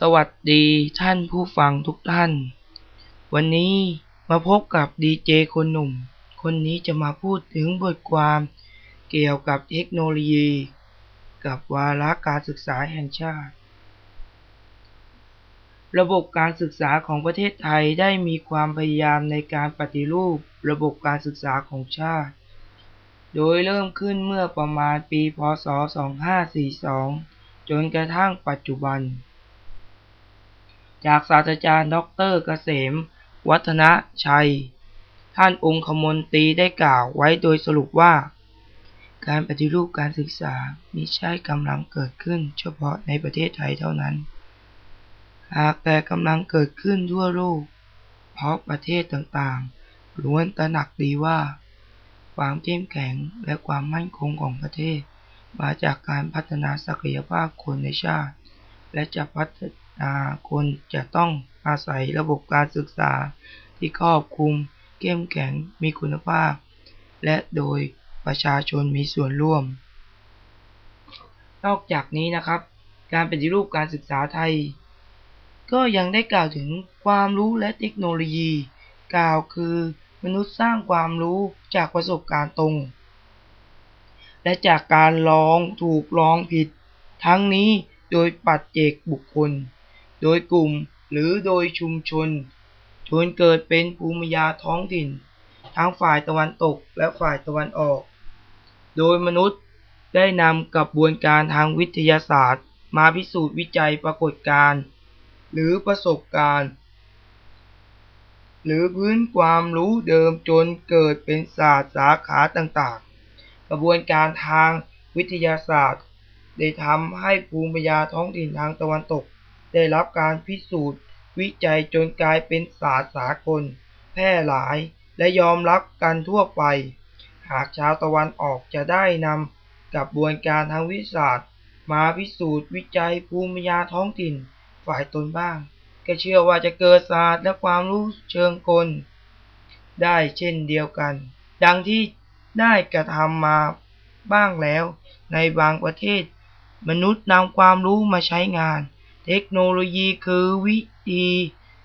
สวัสดีท่านผู้ฟังทุกท่าน วันนี้มาพบกับดีเจคนหนุ่ม คนนี้จะมาพูดถึงบทความเกี่ยวกับเทคโนโลยี กับวาระการศึกษาแห่งชาติ ระบบการศึกษาของประเทศไทยได้มีความพยายามในการปฏิรูป ระบบการศึกษาของชาติ โดยเริ่มขึ้นเมื่อประมาณปี พศ 2542 จนกระทั่งปัจจุบัน จากศาสตราจารย์ดอกเตอรเกษม วัฒนชัย ท่านองคมนตรีได้กล่าวไว้โดยสรุปว่า การปฏิรูปการศึกษามิใช่กำลังเกิดขึ้นเฉพาะในประเทศไทยเท่านั้น หากแต่กำลังเกิดขึ้นทั่วโลก เพราะประเทศต่างๆล้วนตระหนักดีว่า ความเข้มแข็งและความมั่นคงของประเทศ มาจากการพัฒนาศักยภาพคนในชาติ และจะพัฒาคนจะต้องอาศัยระบบการศึกษาที่ครอบคลุม เข้มแข็งมีคุณภาพ และโดยประชาชนมีส่วนร่วม นอกจากนี้นะครับ การปฏิรูปการศึกษาไทย ก็ยังได้กล่าวถึงความรู้และเทคโนโลยี กล่าวคือมนุษย์สร้างความรู้จากประสบการณ์ตรง และจากการลองถูกลองผิด ทั้งนี้โดยปัจเจกบุคคล โดยกลุ่มหรือโดยชุมชนจนเกิดเป็นภูมิยาท้องถิ่น ทั้งฝ่ายตะวันตกและฝ่ายตะวันออก โดยมนุษย์ได้นำกระบวนการทางวิทยาศาสตร์ มาพิสูจน์วิจัยปรากฏการณ์ หรือประสบการณ์ หรือพื้นความรู้เดิมจนเกิดเป็นศาสตร์สาขาต่างๆ กระบวนการทางวิทยาศาสตร์ ได้ทำให้ภูมิปัญญาท้องถิ่นทางตะวันตก ได้รับการพิสูจน์ วิจัยจนกลายเป็นศาสตร์สากล แพร่หลายและยอมรับกันทั่วไป หากชาวตะวันออกจะได้นำกระบวนการทางวิทยาศาสตร์ มาพิสูจน์วิจัยภูมิปัญญาท้องถิ่นฝ่ายตนบ้าง ก็เชื่อว่าจะเกิดศาสตร์และความรู้เชิงกล ได้เช่นเดียวกัน ดังที่ได้กระทำมาบ้างแล้ว ในบางประเทศ มนุษย์นำความรู้มาใช้งาน เทคโนโลยีคือวิธี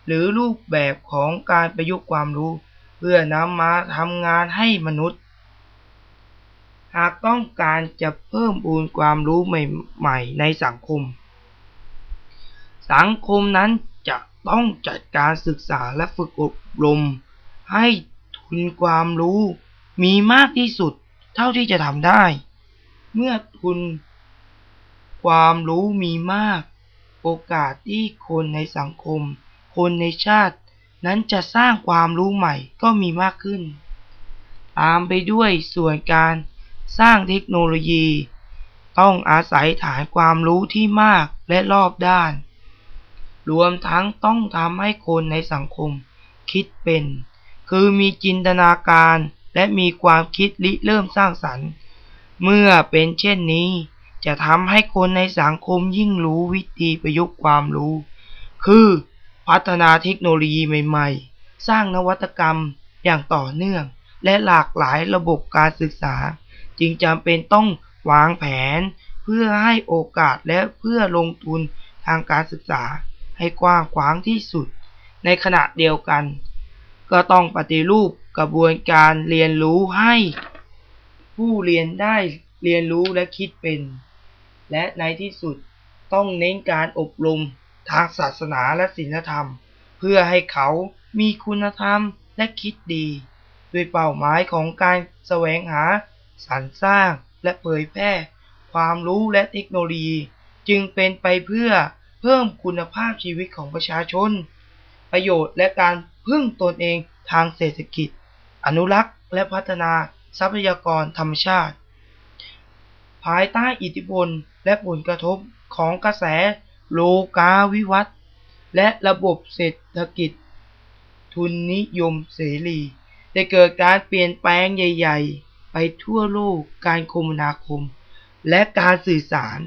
หรือรูปแบบของการประยุกต์ความรู้ เพื่อนำมาทำงานให้มนุษย์ หากต้องการจะเพิ่มบูนความรู้ใหม่ๆ ในสังคม สังคมนั้นจะต้องจัดการศึกษาและฝึกอบรม ให้ทุนความรู้มีมากที่สุดเท่าที่จะทำได้ เมื่อทุนความรู้มีมาก โอกาสที่คนในสังคม คนในชาติ นั้นจะสร้างความรู้ใหม่ก็มีมากขึ้น ตามไปด้วยส่วนการสร้างเทคโนโลยี ต้องอาศัยฐานความรู้ที่มากและรอบด้าน รวมทั้งต้องทำให้คนในสังคม คิดเป็น คือมีจินตนาการและมีความคิดริเริ่มสร้างสรรค์ เมื่อเป็นเช่นนี้ จะทำให้คนในสังคมยิ่งรู้วิธีประยุกต์ความรู้ คือพัฒนาเทคโนโลยีใหม่ ๆ สร้างนวัตกรรมอย่างต่อเนื่อง และหลากหลายระบบการศึกษา จึงจำเป็นต้องวางแผน เพื่อให้โอกาสและเพื่อลงทุนทางการศึกษา ให้กว้างขวางที่สุด ในขณะเดียวกัน ก็ต้องปฏิรูปกระบวนการเรียนรู้ให้ ผู้เรียนได้เรียนรู้และคิดเป็น และในที่สุดต้องเน้นการอบรมทางศาสนาและศีลธรรม เพื่อให้เขามีคุณธรรมและคิดดี ด้วยเป้าหมายของการแสวงหาสรรสร้างและเผยแพร่ ความรู้และเทคโนโลยี จึงเป็นไปเพื่อเพิ่มคุณภาพชีวิตของประชาชน ประโยชน์และการพึ่งตนเองทางเศรษฐกิจ อนุรักษ์และพัฒนาทรัพยากรธรรมชาติ ภายใต้อิทธิพล และผลกระทบของกระแสโลกาวิวัตน์และระบบเศรษฐกิจ ทุนนิยมเสรีได้เกิดการเปลี่ยนแปลงใหญ่ ๆ ไปทั่วโลกการคมนาคม และการสื่อสาร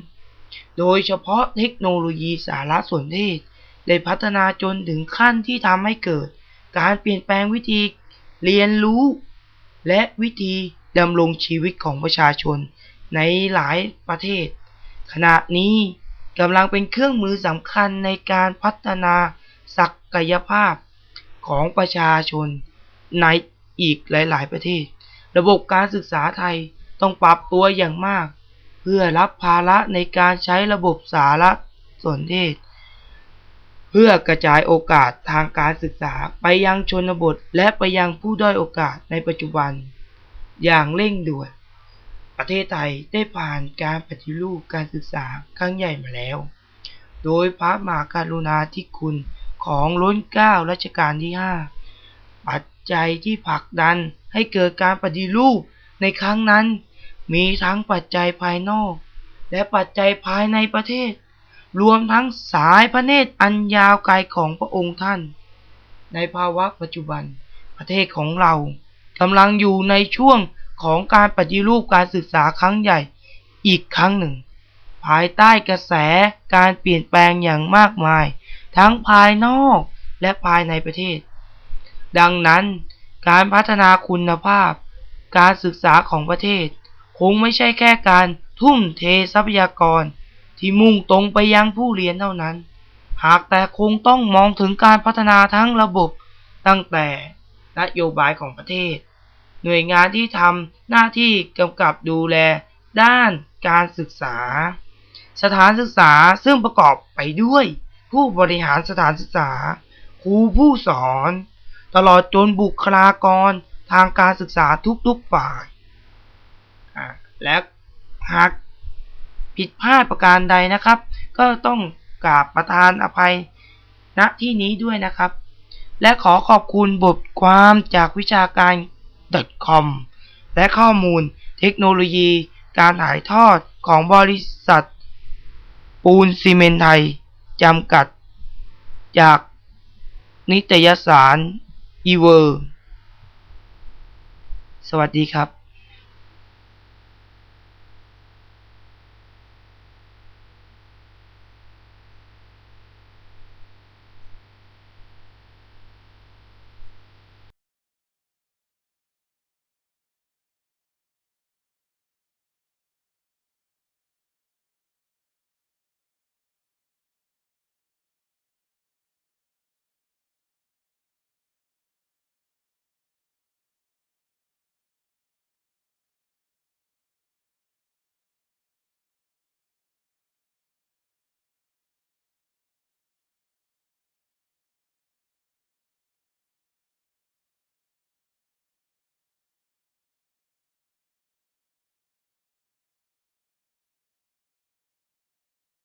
โดยเฉพาะเทคโนโลยีสารสนเทศ ได้พัฒนาจนถึงขั้นที่ทำให้เกิด การเปลี่ยนแปลงวิธีเรียนรู้ และวิธีดำรงชีวิตของประชาชนในหลายประเทศ ขณะนี้กำลังเป็นเครื่องมือสำคัญในการพัฒนาศักยภาพของประชาชนในอีกหลาย ๆ ประเทศ ระบบการศึกษาไทยต้องปรับตัวอย่างมาก เพื่อรับภาระในการใช้ระบบสารสนเทศ เพื่อกระจายโอกาสทางการศึกษาไปยังชนบทและไปยังผู้ด้อยโอกาสในปัจจุบัน อย่างเร่งด่วน ประเทศไทยได้ผ่านการปฏิรูปการศึกษาครั้งใหญ่มาแล้ว โดยพระมหากรุณาธิคุณของล้นเกล้ารัชกาลที่ 5 ปัจจัยที่ผลักดันให้เกิดการปฏิรูปในครั้งนั้น มีทั้งปัจจัยภายนอก และปัจจัยภายในประเทศ รวมทั้งสายพระเนตรอันยาวไกลของพระองค์ท่าน ในภาวะปัจจุบันประเทศของเรากำลังอยู่ในช่วง ของการปฏิรูปการศึกษาครั้งใหญ่อีกครั้งหนึ่ง ภายใต้กระแสการเปลี่ยนแปลงอย่างมากมาย ทั้งภายนอกและภายในประเทศ ดังนั้นการพัฒนาคุณภาพ การศึกษาของประเทศ คงไม่ใช่แค่การทุ่มเททรัพยากร ที่มุ่งตรงไปยังผู้เรียนเท่านั้น หากแต่คงต้องมองถึงการพัฒนาทั้งระบบตั้งแต่นโยบายของประเทศ หน่วยงานที่ทำหน้าที่กำกับดูแล ด้านการศึกษา สถานศึกษาซึ่งประกอบไปด้วย ผู้บริหารสถานศึกษา ครูผู้สอน ตลอดจนบุคลากรทางการศึกษาทุกๆฝ่าย และหากผิดพลาดประการใดนะครับ ก็ต้องกราบประทานอภัยณที่นี้ด้วยนะครับ และขอขอบคุณบทความจากวิชาการ .com และข้อมูลเทคโนโลยี การถ่ายทอดของบริษัท ปูนซีเมนไทย จำกัด จากนิตยสารอีเวอร์ สวัสดีครับ